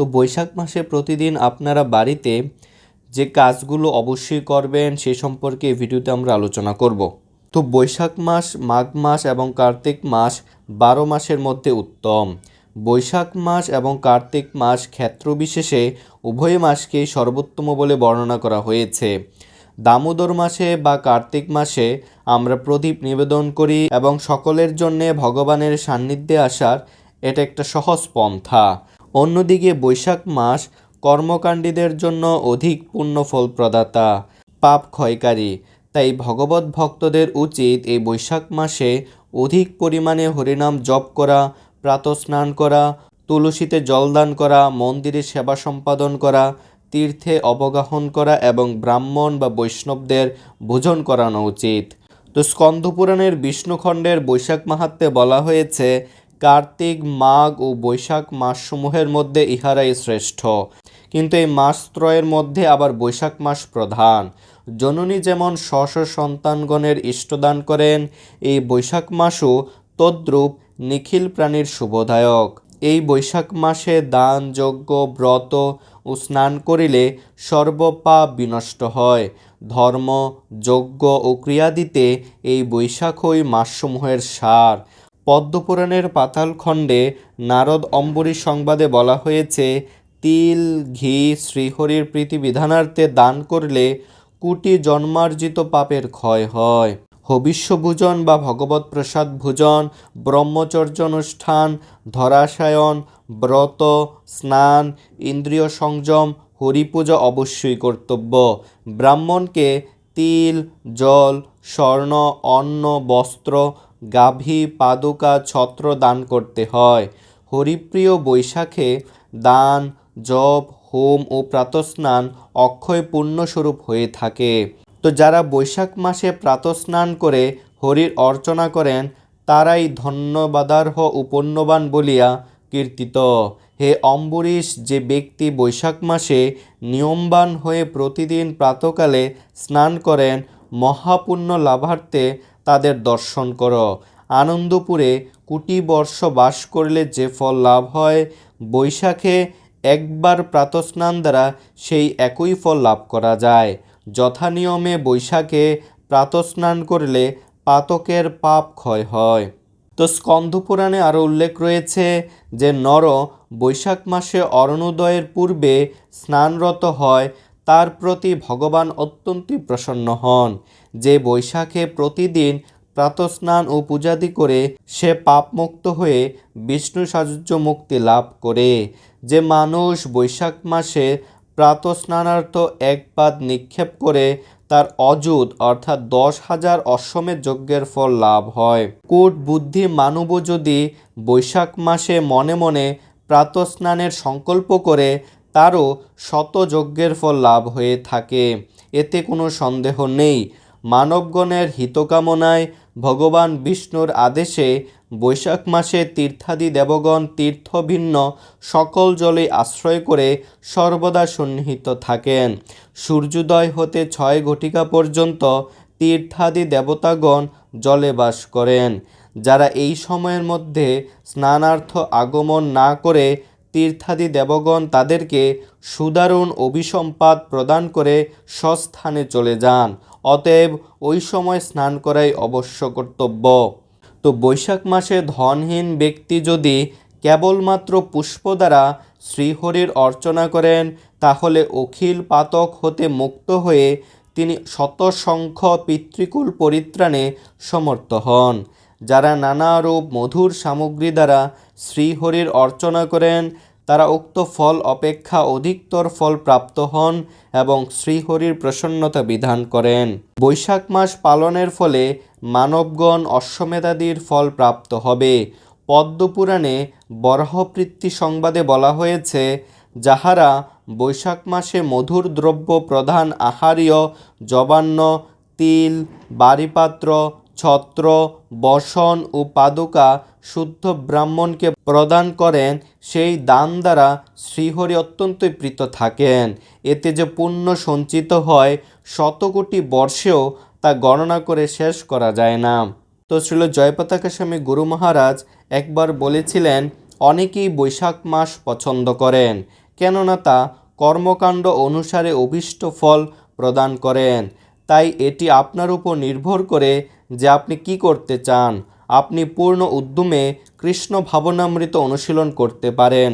তো বৈশাখ মাসে প্রতিদিন আপনারা বাড়িতে যে কাজগুলো অবশ্যই করবেন সে সম্পর্কে এই ভিডিওতে আমরা আলোচনা করব। তো বৈশাখ মাস, মাঘ মাস এবং কার্তিক মাস বারো মাসের মধ্যে উত্তম। বৈশাখ মাস এবং কার্তিক মাস ক্ষেত্রবিশেষে উভয় মাসকেই সর্বোত্তম বলে বর্ণনা করা হয়েছে। দামোদর মাসে বা কার্তিক মাসে আমরা প্রদীপ নিবেদন করি এবং সকলের জন্যে ভগবানের সান্নিধ্যে আসার এটা একটা সহজ পন্থা। অন্যদিকে বৈশাখ মাস কর্মকাণ্ডীদের জন্য অধিক পুণ্য ফল প্রদাতা পাপ ক্ষয়কারী। তাই ভগবত ভক্তদের উচিত এই বৈশাখ মাসে অধিক পরিমাণে হরিনাম জপ করা, প্রাতস্নান করা, তুলসীতে জলদান করা, মন্দিরে সেবা সম্পাদন করা, তীর্থে অবগাহন করা এবং ব্রাহ্মণ বা বৈষ্ণবদের ভোজন করানো উচিত। তো স্কন্দপুরাণের বিষ্ণুখণ্ডের বৈশাখ মাহাত্মে বলা হয়েছে কার্তিক, মাঘ ও বৈশাখ মাসসমূহের মধ্যে ইহারাই শ্রেষ্ঠ। কিন্তু এই মাসত্রয়ের মধ্যে আবার বৈশাখ মাস প্রধান। জননী যেমন স্ব স্ব সন্তানগণের ইষ্টদান করেন, এই বৈশাখ মাসও তদ্রূপ নিখিল প্রাণীর শুভদায়ক। এই বৈশাখ মাসে দান, যজ্ঞ, ব্রত ও স্নান করিলে সর্বপাপ বিনষ্ট হয়। ধর্ম, যজ্ঞ ও ক্রিয়াদিতে এই বৈশাখই মাসসমূহের সার। পদ্মপুরাণের পাতালখণ্ডে নারদ অম্বরী সংবাদে বলা হয়েছে, তিল, ঘি, শ্রীহরির প্রীতি বিধানার্থে দান করলে কোটি জন্মার্জিত পাপের ক্ষয় হয়। হবিষ্য ভোজন বা ভগবত প্রসাদ ভোজন, ব্রহ্মচর্য অনুষ্ঠান, ধরাশায়ন, ব্রত, স্নান, ইন্দ্রিয় সংযম, হরিপূজা অবশ্যই কর্তব্য। ব্রাহ্মণকে তিল, জল, স্বর্ণ, অন্ন, বস্ত্র গাভী পাদুকা ছত্র দান করতে হয়। হরিপ্রিয় বৈশাখে দান, জপ, হোম ও প্রাতস্নান অক্ষয় পুণ্যস্বরূপ হয়ে থাকে। তো যারা বৈশাখ মাসে প্রাতস্নান করে হরির অর্চনা করেন, তারাই ধন্যবাদার্হ ও পুণ্যবান বলিয়া কীর্তিত। হে অম্বরীশ, যে ব্যক্তি বৈশাখ মাসে নিয়মবান হয়ে প্রতিদিন প্রাতকালে স্নান করেন, মহাপুণ্য লাভার্থে তাদের দর্শন করো। আনন্দপুরে কোটি বর্ষ বাস করলে যে ফল লাভ হয়, বৈশাখে একবার প্রাতস্নান দ্বারা সেই একই ফল লাভ করা যায়। যথানিয়মে বৈশাখে প্রাতস্নান করলে পাতকের পাপ ক্ষয় হয়। তো স্কন্ধপুরাণে আরও উল্লেখ রয়েছে যে নর বৈশাখ মাসে অরণোদয়ের পূর্বে স্নানরত হয় তার প্রতি ভগবান অত্যন্তই প্রসন্ন হন। যে বৈশাখে প্রতিদিন প্রাতস্নান ও পূজাদি করে সে পাপমুক্ত হয়ে বিষ্ণু সাযুজ্য মুক্তি লাভ করে। যে মানুষ বৈশাখ মাসে প্রাতস্নানার্থ এক পাদ নিক্ষেপ করে, তার অযুত অর্থাৎ দশ হাজার অশ্বমের যজ্ঞের ফল লাভ হয়। কূট বুদ্ধি মানব যদি বৈশাখ মাসে মনে মনে প্রাতস্নানের সংকল্প করে তারও শত যজ্ঞের ফল লাভ হয়ে থাকে। এতে কোনো সন্দেহ নেই। মানবগণের হিতকামনায় ভগবান বিষ্ণুর আদেশে বৈশাখ মাসে তীর্থাদি দেবগণ তীর্থভিন্ন সকল জলে আশ্রয় করে সর্বদা সন্নিহিত থাকেন। সূর্যোদয় হতে ছয় ঘটিকা পর্যন্ত তীর্থাদি দেবতাগণ জলে বাস করেন। যারা এই সময়ের মধ্যে স্নানার্থ আগমন না করে তীর্থাদি দেবগণ তাদেরকে সুদারুণ অভিসম্পাদ প্রদান করে স্বস্থানে চলে যান। অতএব ওই সময় স্নান করাই অবশ্য কর্তব্য। তো বৈশাখ মাসে ধনহীন ব্যক্তি যদি কেবলমাত্র পুষ্প দ্বারা শ্রীহরির অর্চনা করেন, তাহলে অখিল পাতক হতে মুক্ত হয়ে তিনি শতসংখ্য পিতৃকুল পরিত্রাণে সমর্থ হন, যারা নানারূপ মধুর সামগ্রী দ্বারা শ্রীহরির অর্চনা করেন। তারা উক্ত ফল অপেক্ষা অধিকতর ফল প্রাপ্ত হন এবং শ্রীহরির প্রসন্নতা বিধান করেন। বৈশাখ মাস পালনের ফলে মানবগণ অশ্বমেধাদির ফল প্রাপ্ত হবে। পদ্মপুরাণে বরাহপৃত্তি সংবাদে বলা হয়েছে, যাহারা বৈশাখ মাসে মধুর দ্রব্য প্রধান আহার্য জবান্ন, তিল বাড়িপাত্র ছত্র, বসন ও পাদুকা শুদ্ধ ব্রাহ্মণকে প্রদান করেন, সেই দান দ্বারা শ্রীহরি অত্যন্তই প্রীত থাকেন। এতে যে পুণ্য সঞ্চিত হয় শতকোটি বর্ষেও তা গণনা করে শেষ করা যায় না। তো ছিল জয়পতাকা স্বামী গুরু মহারাজ একবার বলেছিলেন, অনেকেই বৈশাখ মাস পছন্দ করেন, কেননা তা কর্মকাণ্ড অনুসারে অভীষ্ট ফল প্রদান করেন। তাই এটি আপনার উপর নির্ভর করে যে আপনি কি করতে চান আপনি পূর্ণ উদ্যমে কৃষ্ণ ভাবনামৃত অনুশীলন করতে পারেন।